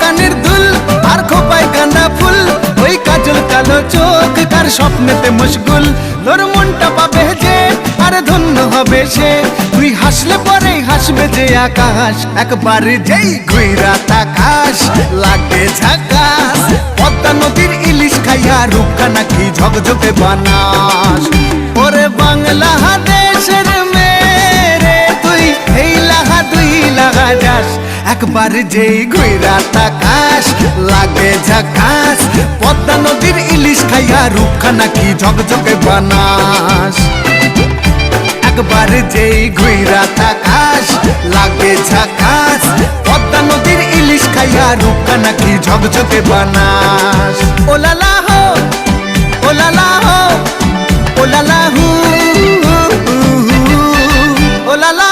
কানের দুল, আর খোপায় গাঁদা ফুল। ওই কাজল কালো চোখ কার স্বপ্নেতে মুশগুল। তোর মনটা পাবে যে, আর ধন্য হবে সে। তুই হাসলে পরে হাসবে যে আকাশ। একবার যেই ঘুইরা তাকাশ লাগে ঝাকাশ পদ্মা নদীর ইলিশ খাইয়া রূপকা নাকি ঝকঝকে বানাস। একবার যেই ঘুরা তাকাস লাগে ঝাকাশ পদ্মা নদীর ইলিশ খাইয়া রূপখানা কি ঝকঝকে বানাস একবার যেই ঘুরা তাকাস লাগে ঝাকাশ পদ্মা নদীর ইলিশ খাইয়া রূপখানা কি ঝকঝকে বানাস ওলালা হো ওলালা হো ওলালা হু ওলালা